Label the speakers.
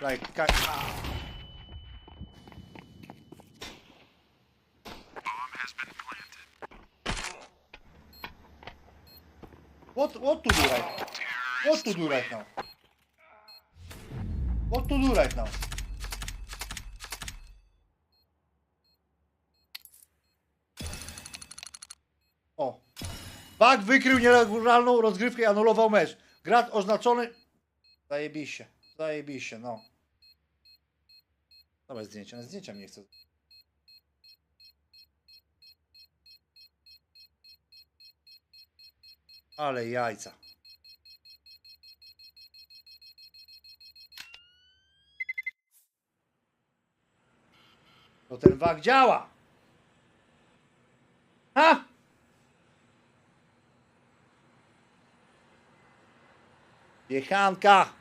Speaker 1: Like, ka- What what to do right? What to do right now? What to do right now? O. Bak wykrył nielegalną rozgrywkę i anulował mecz. Gracz oznaczony. Zajebiście. Zajebiście, no. Dawaj zdjęcia. Na zdjęcia mnie chcę. Ale jajca. To ten wak działa. Ha! Jechanka.